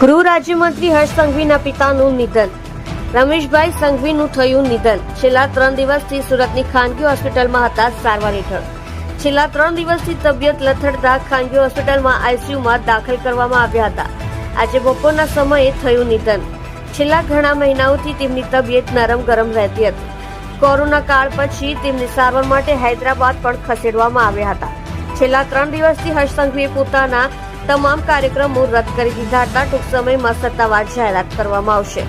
ગૃહ રાજ્યમંત્રી હર્ષ સંઘવીના પિતાનું નિધન. રમેશભાઈ સંઘવીનું થયું નિધન. છેલ્લા ત્રણ દિવસથી સુરતની ખાનગી હોસ્પિટલમાં હતા સારવાર હેઠળ. છેલ્લા ત્રણ દિવસથી તબિયત લથડતા ખાનગી હોસ્પિટલમાં આઈસીયુમાં દાખલ કરવામાં આવ્યા હતા. આજે બપોરના સમયે થયું નિધન. છેલ્લા ઘણા મહિનાઓથી તેમની તબિયત નરમ ગરમ રહેતી હતી. કોરોના કાળ પછી તેમની સારવાર માટે હૈદરાબાદ પણ ખસેડવામાં આવ્યા હતા. છેલ્લા ત્રણ દિવસથી હર્ષ સંઘવીએ પોતાના તમામ કાર્યક્રમો રદ કરી દીધા હતા. ટૂંક સમયમાં સત્તાવાર જાહેરાત કરવામાં આવશે.